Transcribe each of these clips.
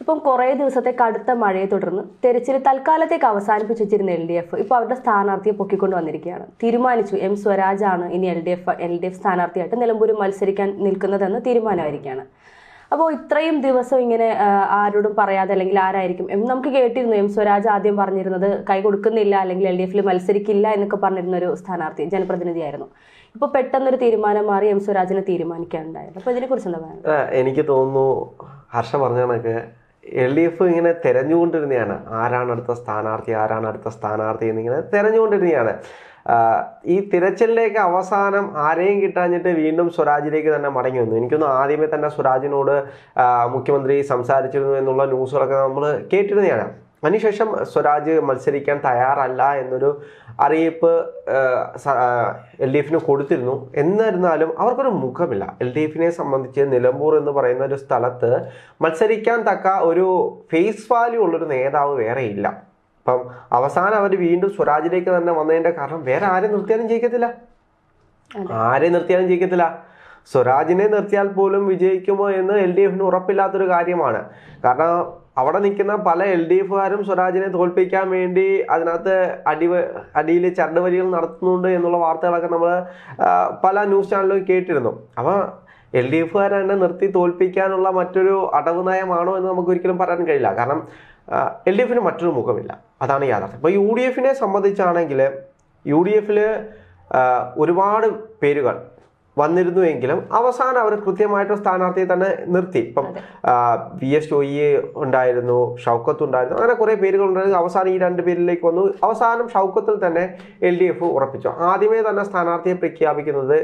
ഇപ്പം കുറേ ദിവസത്തെ കടുത്ത മഴയെ തുടർന്ന് തെരച്ചിൽ തൽക്കാലത്തേക്ക് അവസാനിപ്പിച്ചു വെച്ചിരുന്ന എൽ ഡി എഫ് ഇപ്പോൾ അവരുടെ സ്ഥാനാർത്ഥിയെ പൊക്കിക്കൊണ്ട് വന്നിരിക്കുകയാണ്. തീരുമാനിച്ചു എം സ്വരാജാണ് ഇനി L D F L D F സ്ഥാനാർത്ഥിയായിട്ട് നിലമ്പൂരിൽ മത്സരിക്കാൻ നിൽക്കുന്നതെന്ന് തീരുമാനമായിരിക്കുകയാണ്. അപ്പോൾ ഇത്രയും ദിവസം ഇങ്ങനെ ആരോടും പറയാതെ അല്ലെങ്കിൽ ആരായിരിക്കും നമുക്ക് കേട്ടിരുന്നു എം സ്വരാജ് ആദ്യം പറഞ്ഞിരുന്നത് കൈ കൊടുക്കുന്നില്ല അല്ലെങ്കിൽ എൽ ഡി എഫിൽ മത്സരിക്കില്ല എന്നൊക്കെ പറഞ്ഞിരുന്ന ഒരു സ്ഥാനാർത്ഥി ജനപ്രതിനിധിയായിരുന്നു. ഇപ്പോൾ പെട്ടെന്നൊരു തീരുമാനം മാറി എം സ്വരാജിനെ തീരുമാനിക്കാനുണ്ടായത് അപ്പോൾ ഇതിനെക്കുറിച്ച് എന്താ പറയുക എനിക്ക് തോന്നുന്നു ഹർഷ പറഞ്ഞ എൽ ഡി എഫ് ഇങ്ങനെ തെരഞ്ഞുകൊണ്ടിരുന്നതാണ് ആരാണ് അടുത്ത സ്ഥാനാർത്ഥി ആരാണ് അടുത്ത സ്ഥാനാർത്ഥി എന്നിങ്ങനെ തെരഞ്ഞുകൊണ്ടിരുന്നതാണ് ഈ തിരച്ചിലേക്ക് അവസാനം ആരെയും കിട്ടാഞ്ഞിട്ട് വീണ്ടും സ്വരാജിലേക്ക് തന്നെ മടങ്ങി വന്നു. എനിക്കൊന്ന് ആദ്യമേ തന്നെ സ്വരാജിനോട് മുഖ്യമന്ത്രി സംസാരിച്ചിരുന്നു എന്നുള്ള ന്യൂസുകളൊക്കെ നമ്മൾ കേട്ടിരുന്നതാണ്. അതിനുശേഷം സ്വരാജ് മത്സരിക്കാൻ തയ്യാറല്ല എന്നൊരു അറിയിപ്പ് എൽ ഡി എഫിന് കൊടുത്തിരുന്നു. എന്നിരുന്നാലും അവർക്കൊരു മുഖമില്ല. എൽ ഡി എഫിനെ സംബന്ധിച്ച് നിലമ്പൂർ എന്ന് പറയുന്ന ഒരു സ്ഥലത്ത് മത്സരിക്കാൻ തക്ക ഒരു ഫേസ് വാല്യൂ ഉള്ളൊരു നേതാവ് വേറെ ഇല്ല. അപ്പം അവസാനം അവർ വീണ്ടും സ്വരാജിലേക്ക് തന്നെ വന്നതിന്റെ കാരണം വേറെ ആരെ നിർത്തിയാലും ജയിക്കത്തില്ല. ആരെ നിർത്തിയാലും ജയിക്കത്തില്ല. സ്വരാജിനെ നിർത്തിയാൽ പോലും വിജയിക്കുമോ എന്ന് എൽ ഡി എഫിന് ഉറപ്പില്ലാത്തൊരു കാര്യമാണ്. കാരണം അവിടെ നിൽക്കുന്ന പല എൽ ഡി എഫുകാരും സ്വരാജിനെ തോൽപ്പിക്കാൻ വേണ്ടി അതിനകത്ത് അടി അടിയിൽ ചരടുവലികൾ നടത്തുന്നുണ്ട് എന്നുള്ള വാർത്തകളൊക്കെ നമ്മൾ പല ന്യൂസ് ചാനലിലും കേട്ടിരുന്നു. അപ്പോൾ എൽ ഡി എഫുകാരെ നിർത്തി തോൽപ്പിക്കാനുള്ള മറ്റൊരു അടവ് നയമാണോ എന്ന് നമുക്ക് ഒരിക്കലും പറയാൻ കഴിയില്ല. കാരണം എൽ ഡി എഫിന് മറ്റൊരു മുഖമില്ല. അതാണ് യാഥാർത്ഥ്യം. ഇപ്പോൾ യു ഡി എഫിനെ സംബന്ധിച്ചാണെങ്കിൽ യു ഡി എഫിൽ ഒരുപാട് പേരുകൾ വന്നിരുന്നുവെങ്കിലും അവസാനം അവർ കൃത്യമായിട്ട് സ്ഥാനാർത്ഥിയെ തന്നെ നിർത്തി. ഇപ്പം വി എസ് ജോയി ഉണ്ടായിരുന്നു ഷൗക്കത്ത് ഉണ്ടായിരുന്നു അങ്ങനെ കുറേ പേരുകൾ ഉണ്ടായിരുന്നു. അവസാനം ഈ രണ്ട് പേരിലേക്ക് വന്നു. അവസാനം ഷൗക്കത്തിൽ തന്നെ എൽ ഡി എഫ് ഉറപ്പിച്ചു. ആദ്യമേ തന്നെ സ്ഥാനാർത്ഥിയെ പ്രഖ്യാപിക്കുന്നത്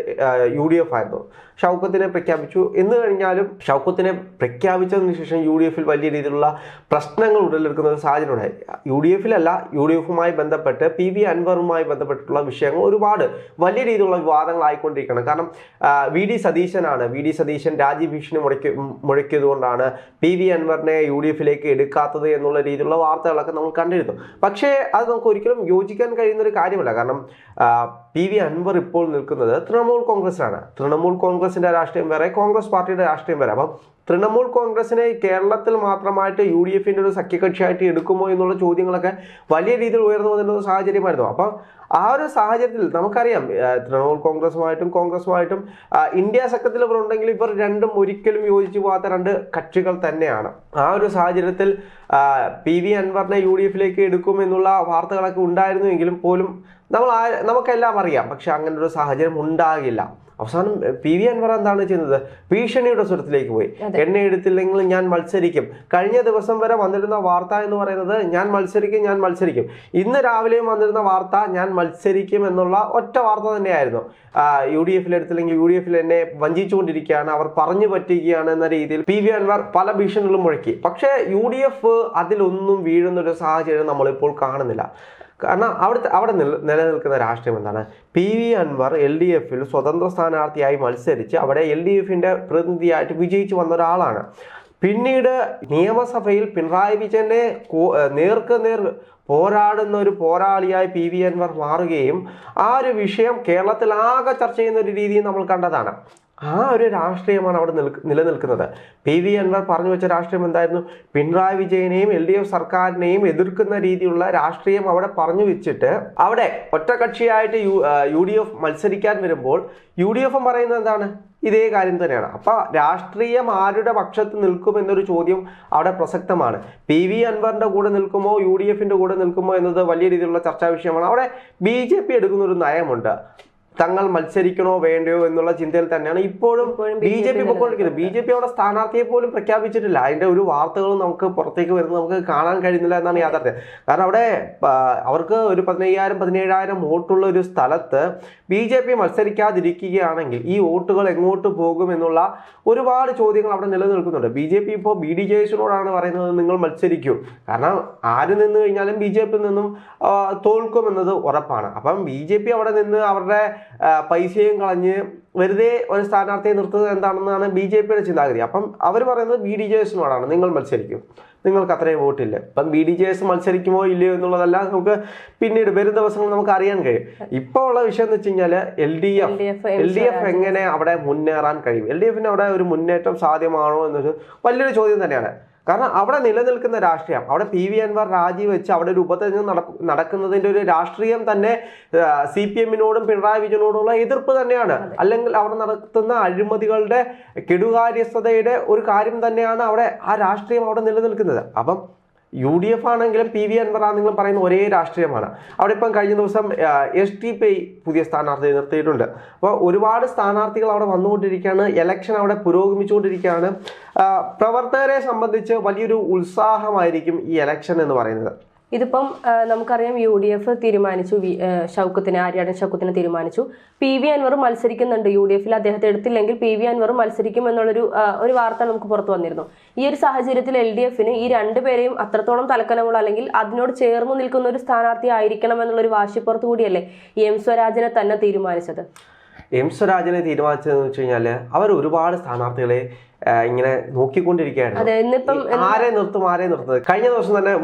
യു ഡി എഫ് ആയിരുന്നു. ഷൗക്കത്തിനെ പ്രഖ്യാപിച്ചു. എന്ന് കഴിഞ്ഞാലും ഷൗക്കത്തിനെ പ്രഖ്യാപിച്ചതിന് ശേഷം യു ഡി എഫിൽ വലിയ രീതിയിലുള്ള പ്രശ്നങ്ങൾ ഉടലെടുക്കുന്ന ഒരു സാഹചര്യം ഉണ്ടായി യു ഡി എഫിലല്ല യു ഡി എഫുമായി ബന്ധപ്പെട്ട് പി വി അൻവറുമായി ബന്ധപ്പെട്ടിട്ടുള്ള വിഷയങ്ങൾ ഒരുപാട് വലിയ രീതിയിലുള്ള വിവാദങ്ങളായിക്കൊണ്ടിരിക്കുകയാണ്. കാരണം വി ഡി സതീശനാണ്. വി ഡി സതീശൻ രാജ്യഭീഷണി മുഴക്കി മുഴക്കിയതുകൊണ്ടാണ് പി വി അൻവറിനെ യു ഡി എഫിലേക്ക് എടുക്കാത്തത് എന്നുള്ള രീതിയിലുള്ള വാർത്തകളൊക്കെ നമ്മൾ കണ്ടിരുന്നു. പക്ഷേ അത് നമുക്ക് ഒരിക്കലും യോജിക്കാൻ കഴിയുന്ന ഒരു കാര്യമല്ല. കാരണം പി വി അൻവർ ഇപ്പോൾ നിൽക്കുന്നത് തൃണമൂൽ കോൺഗ്രസിലാണ് തൃണമൂൽ കോൺഗ്രസിന്റെ രാഷ്ട്രീയം വേറെ കോൺഗ്രസ് പാർട്ടിയുടെ രാഷ്ട്രീയം വേറെ. അപ്പം തൃണമൂൽ കോൺഗ്രസിനെ കേരളത്തിൽ മാത്രമായിട്ട് യു ഡി എഫിന്റെ ഒരു സഖ്യകക്ഷിയായിട്ട് എടുക്കുമോ എന്നുള്ള ചോദ്യങ്ങളൊക്കെ വലിയ രീതിയിൽ ഉയർന്നു വന്നിരുന്ന ഒരു സാഹചര്യമായിരുന്നു. അപ്പം ആ ഒരു സാഹചര്യത്തിൽ നമുക്കറിയാം തൃണമൂൽ കോൺഗ്രസുമായിട്ടും കോൺഗ്രസുമായിട്ടും ഇന്ത്യ സഖ്യത്തിൽ ഇവർ ഉണ്ടെങ്കിൽ ഇവർ രണ്ടും ഒരിക്കലും യോജിച്ചു പോകാത്ത രണ്ട് കക്ഷികൾ തന്നെയാണ്. ആ ഒരു സാഹചര്യത്തിൽ പി വി അൻവറിനെ യു ഡി എഫിലേക്ക് എടുക്കും എന്നുള്ള വാർത്തകളൊക്കെ ഉണ്ടായിരുന്നുവെങ്കിലും പോലും നമ്മൾ നമുക്കെല്ലാം അറിയാം. പക്ഷെ അങ്ങനെ ഒരു സാഹചര്യം ഉണ്ടാകില്ല. അവസാനം പി വി അൻവർ എന്താണ് ചെയ്യുന്നത്? ഭീഷണിയുടെ സ്വരത്തിലേക്ക് പോയി. എന്നെ എടുത്തില്ലെങ്കിൽ ഞാൻ മത്സരിക്കും. കഴിഞ്ഞ ദിവസം വരെ വന്നിരുന്ന വാർത്ത എന്ന് പറയുന്നത് ഞാൻ മത്സരിക്കും ഞാൻ മത്സരിക്കും. ഇന്ന് രാവിലെയും വന്നിരുന്ന വാർത്ത ഞാൻ മത്സരിക്കും എന്നുള്ള ഒറ്റ വാർത്ത തന്നെയായിരുന്നു. യു ഡി എഫിൽ എടുത്തില്ലെങ്കിൽ യു ഡി എഫിൽ എന്നെ വഞ്ചിച്ചുകൊണ്ടിരിക്കുകയാണ്. അവർ പറഞ്ഞു പറ്റുകയാണ് എന്ന രീതിയിൽ പി വി അൻവർ പല ഭീഷണികളും മുഴക്കി. പക്ഷേ യു ഡി എഫ് അതിലൊന്നും വീഴുന്ന ഒരു സാഹചര്യം നമ്മളിപ്പോൾ കാണുന്നില്ല. കാരണം അവിടുത്തെ അവിടെ നില നിലനിൽക്കുന്ന രാഷ്ട്രീയം എന്താണ്? P V Anvar L D എഫിൽ സ്വതന്ത്ര സ്ഥാനാർത്ഥിയായി മത്സരിച്ച് അവിടെ എൽ ഡി എഫിന്റെ പ്രതിനിധിയായിട്ട് വിജയിച്ചു വന്ന ഒരാളാണ്. പിന്നീട് നിയമസഭയിൽ പിണറായി വിജയനെ നേർക്ക് നേർ പോരാടുന്ന ഒരു പോരാളിയായി പി വി അൻവർ മാറുകയും ആ ഒരു വിഷയം കേരളത്തിൽ ആകെ ചർച്ച ചെയ്യുന്ന ഒരു രീതിയും നമ്മൾ കണ്ടതാണ്. ആ ഒരു രാഷ്ട്രീയമാണ് അവിടെ നിൽക്ക് നിലനിൽക്കുന്നത്. പി വി അൻവർ പറഞ്ഞു വെച്ച രാഷ്ട്രീയം എന്തായിരുന്നു? പിണറായി വിജയനെയും എൽ ഡി എഫ് സർക്കാരിനെയും എതിർക്കുന്ന രീതിയിലുള്ള രാഷ്ട്രീയം അവിടെ പറഞ്ഞു വെച്ചിട്ട് അവിടെ ഒറ്റകക്ഷിയായിട്ട് യു യു ഡി എഫ് മത്സരിക്കാൻ വരുമ്പോൾ യു ഡി എഫും പറയുന്നത് എന്താണ്? ഇതേ കാര്യം തന്നെയാണ്. അപ്പൊ രാഷ്ട്രീയം ആരുടെ പക്ഷത്ത് നിൽക്കും എന്നൊരു ചോദ്യം അവിടെ പ്രസക്തമാണ്. പി വി അൻവറിന്റെ കൂടെ നിൽക്കുമോ യു ഡി എഫിന്റെ കൂടെ നിൽക്കുമോ എന്നത് വലിയ രീതിയിലുള്ള ചർച്ചാ വിഷയമാണ്. അവിടെ ബി ജെ പി എടുക്കുന്ന ഒരു നയമുണ്ട്. തങ്ങൾ മത്സരിക്കണോ വേണ്ടയോ എന്നുള്ള ചിന്തയിൽ തന്നെയാണ്. ഇപ്പോഴും ബി ജെ പി പൊക്കോണ്ടിരിക്കുന്നത് ബി ജെ പി അവിടെ സ്ഥാനാർത്ഥിയെ പോലും പ്രഖ്യാപിച്ചിട്ടില്ല. അതിന്റെ ഒരു വാർത്തകളും നമുക്ക് പുറത്തേക്ക് വരുന്നത് നമുക്ക് കാണാൻ കഴിയുന്നില്ല എന്നാണ് യാഥാർത്ഥ്യം. കാരണം അവിടെ അവർക്ക് ഒരു പതിനയ്യായിരം പതിനേഴായിരം വോട്ടുള്ള ഒരു സ്ഥലത്ത് ബി ജെ പി മത്സരിക്കാതിരിക്കുകയാണെങ്കിൽ ഈ വോട്ടുകൾ എങ്ങോട്ട് പോകും എന്നുള്ള ഒരുപാട് ചോദ്യങ്ങൾ അവിടെ നിലനിൽക്കുന്നുണ്ട്. ബി ജെ പി ഇപ്പോൾ ബി ഡി ജെ പറയുന്നത് നിങ്ങൾ മത്സരിക്കൂ. കാരണം ആര് നിന്ന് കഴിഞ്ഞാലും ബി ജെ പി നിന്നും തോൽക്കും തോൽക്കുമെന്നത് ഉറപ്പാണ്. അപ്പം ബി ജെ പി അവിടെ നിന്ന് അവരുടെ പൈസയും കളഞ്ഞ് വെറുതെ ഒരു സ്ഥാനാർത്ഥിയെ നിർത്തുന്നത് എന്താണെന്നാണ് ബി ജെ പിയുടെ ചിന്താഗതി. അപ്പം അവർ പറയുന്നത് ബി ഡി ജെ എസിനോടാണ് നിങ്ങൾ മത്സരിക്കും. നിങ്ങൾക്ക് അത്രയും വോട്ടില്ല. അപ്പം ബി ഡി ജെ എസ് മത്സരിക്കുമോ ഇല്ലയോ എന്നുള്ളതല്ല നമുക്ക് പിന്നീട് വരും ദിവസങ്ങൾ നമുക്ക് അറിയാൻ കഴിയും. ഇപ്പോൾ ഉള്ള വിഷയം എന്ന് വെച്ച് കഴിഞ്ഞാൽ L D F. L D F എങ്ങനെ അവിടെ മുന്നേറാൻ കഴിയും? എൽ ഡി എഫിന് അവിടെ ഒരു മുന്നേറ്റം സാധ്യമാണോ എന്നൊരു വലിയൊരു ചോദ്യം തന്നെയാണ്. കാരണം അവിടെ നിലനിൽക്കുന്ന രാഷ്ട്രീയം അവിടെ പി വി അൻവർ രാജിവെച്ച് അവിടെ ഒരു ഉപതെരഞ്ഞെടുപ്പ് നട- നടക്കുന്നതിന്റെ ഒരു രാഷ്ട്രീയം തന്നെ സി പി എമ്മിനോടും പിണറായി വിജയനോടുള്ള എതിർപ്പ് തന്നെയാണ്. അല്ലെങ്കിൽ അവിടെ നടത്തുന്ന അഴിമതികളുടെ കെടുകാര്യസ്ഥതയുടെ ഒരു കാര്യം തന്നെയാണ് അവിടെ ആ രാഷ്ട്രീയം അവിടെ നിലനിൽക്കുന്നത്. അപ്പം യു ഡി എഫ് ആണെങ്കിലും പി വി അൻവർ ആണെങ്കിലും പറയുന്ന ഒരേ രാഷ്ട്രീയമാണ്. അവിടെ ഇപ്പം കഴിഞ്ഞ ദിവസം എസ് ടി പി പുതിയ സ്ഥാനാർത്ഥി നിർത്തിയിട്ടുണ്ട്. അപ്പോൾ ഒരുപാട് സ്ഥാനാർത്ഥികൾ അവിടെ വന്നുകൊണ്ടിരിക്കുകയാണ്. എലക്ഷൻ അവിടെ പുരോഗമിച്ചുകൊണ്ടിരിക്കുകയാണ്. പ്രവർത്തകരെ സംബന്ധിച്ച് വലിയൊരു ഉത്സാഹമായിരിക്കും ഈ എലക്ഷൻ എന്ന് പറയുന്നത്. ഇതിപ്പം നമുക്കറിയാം യു ഡി എഫ് തീരുമാനിച്ചു ഷൗക്കത്തിനെ ആര്യാടൻ ഷൗക്കത്തിനെ തീരുമാനിച്ചു. പി വി അൻവർ മത്സരിക്കുന്നുണ്ട്. യു ഡി എഫിൽ അദ്ദേഹത്തെ എടുത്തില്ലെങ്കിൽ പി വി അൻവർ മത്സരിക്കും എന്നുള്ളൊരു ഒരു വാർത്ത നമുക്ക് പുറത്തു വന്നിരുന്നു. ഈ ഒരു സാഹചര്യത്തിൽ എൽ ഡി എഫിന് ഈ രണ്ടുപേരെയും അത്രത്തോളം തലക്കനമുള്ള അല്ലെങ്കിൽ അതിനോട് ചേർന്ന് നിൽക്കുന്ന ഒരു സ്ഥാനാർത്ഥി ആയിരിക്കണം എന്നുള്ളൊരു വാശിപ്പുറത്ത് കൂടിയല്ലേ എം സ്വരാജിനെ തന്നെ തീരുമാനിച്ചത്? എം സ്വരാജിനെ തീരുമാനിച്ചതെന്ന് വെച്ച് കഴിഞ്ഞാൽ അവർ ഒരുപാട് സ്ഥാനാർത്ഥികളെ ഇങ്ങനെ ഇന്നിപ്പം ആരെ നിർത്തും ആരെ നിർത്തുന്നത്? കഴിഞ്ഞ ദിവസം തന്നെ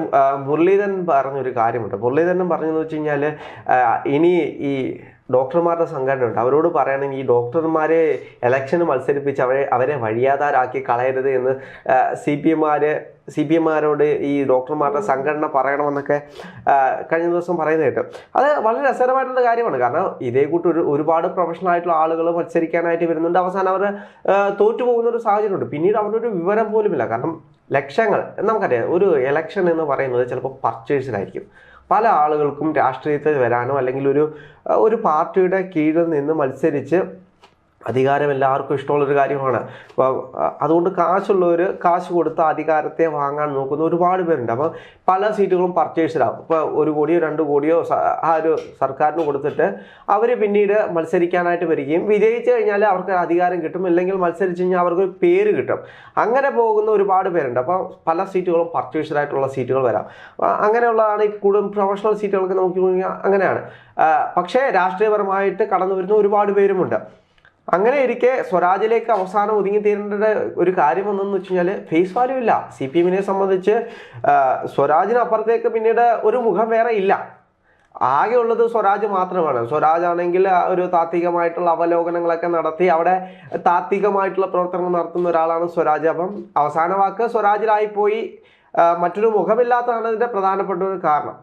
മുരളീധരൻ പറഞ്ഞൊരു കാര്യമുണ്ട്. മുരളീധരൻ പറഞ്ഞതെന്ന് വെച്ച് കഴിഞ്ഞാൽ ഇനി ഈ ഡോക്ടർമാരുടെ സംഘടനയുണ്ട്. അവരോട് പറയണമെങ്കിൽ ഈ ഡോക്ടർമാരെ ഇലക്ഷന് മത്സരിപ്പിച്ച് അവരെ അവരെ വഴിയാതാരാക്കി കളയരുത് എന്ന് സി പി എമ്മാര് സി പി എമ്മാരോട് ഈ ഡോക്ടർമാരുടെ സംഘടന പറയണമെന്നൊക്കെ കഴിഞ്ഞ ദിവസം പറയുന്നത് കേട്ടു. അത് വളരെ രസകരമായിട്ടുള്ള കാര്യമാണ്. കാരണം ഇതേ കൂട്ട് ഒരു ഒരുപാട് പ്രൊഫഷണൽ ആയിട്ടുള്ള ആളുകൾ മത്സരിക്കാനായിട്ട് വരുന്നുണ്ട്. അവസാനം അവർ തോറ്റു പോകുന്ന ഒരു സാഹചര്യമുണ്ട്. പിന്നീട് അവരുടെ ഒരു വിവരം പോലുമില്ല. കാരണം ലക്ഷങ്ങൾ നമുക്കറിയാം ഒരു ഇലക്ഷൻ എന്ന് പറയുന്നത് ചിലപ്പോൾ പർച്ചേസിലായിരിക്കും പല ആളുകൾക്കും രാഷ്ട്രീയത്തിൽ വരാനോ അല്ലെങ്കിൽ ഒരു ഒരു പാർട്ടിയുടെ കീഴിൽ നിന്ന് മത്സരിച്ച് അധികാരം എല്ലാവർക്കും ഇഷ്ടമുള്ളൊരു കാര്യമാണ്. അപ്പോൾ അതുകൊണ്ട് കാശുള്ളവർ കാശ് കൊടുത്ത് അധികാരത്തെ വാങ്ങാൻ നോക്കുന്ന ഒരുപാട് പേരുണ്ട്. അപ്പോൾ പല സീറ്റുകളും പർച്ചേഴ്സിലാവും ഇപ്പോൾ ഒരു കോടിയോ രണ്ട് കോടിയോ ആ ഒരു സർക്കാരിന് കൊടുത്തിട്ട് അവർ പിന്നീട് മത്സരിക്കാനായിട്ട് വരികയും വിജയിച്ചു കഴിഞ്ഞാൽ അവർക്ക് അധികാരം കിട്ടും. ഇല്ലെങ്കിൽ മത്സരിച്ച് കഴിഞ്ഞാൽ അവർക്ക് പേര് കിട്ടും. അങ്ങനെ പോകുന്ന ഒരുപാട് പേരുണ്ട്. അപ്പോൾ പല സീറ്റുകളും പർച്ചേഴ്സിലായിട്ടുള്ള സീറ്റുകൾ വരാം. അങ്ങനെയുള്ളതാണ് ഈ കൂടുതൽ പ്രൊഫഷണൽ സീറ്റുകളൊക്കെ നോക്കി അങ്ങനെയാണ്. പക്ഷേ രാഷ്ട്രീയപരമായിട്ട് കടന്നു വരുന്ന ഒരുപാട് പേരുമുണ്ട്. അങ്ങനെ ഇരിക്കെ സ്വരാജിലേക്ക് അവസാനം ഒതുങ്ങി തീരേണ്ട ഒരു കാര്യം എന്തെന്ന് വെച്ച് കഴിഞ്ഞാൽ ഫേസ് വാല്യൂ ഇല്ല. സി പി എമ്മിനെ സംബന്ധിച്ച് സ്വരാജിനപ്പുറത്തേക്ക് പിന്നീട് ഒരു മുഖം വേറെ ഇല്ല. ആകെ ഉള്ളത് സ്വരാജ് മാത്രമാണ്. സ്വരാജ് ആണെങ്കിൽ ഒരു താത്വികമായിട്ടുള്ള അവലോകനങ്ങളൊക്കെ നടത്തി അവിടെ താത്വികമായിട്ടുള്ള പ്രവർത്തനങ്ങൾ നടത്തുന്ന ഒരാളാണ് സ്വരാജ്. അപ്പം അവസാന വാക്ക് സ്വരാജിലായിപ്പോയി. മറ്റൊരു മുഖമില്ലാത്തതാണ് ഇതിന്റെ പ്രധാനപ്പെട്ട ഒരു കാരണം.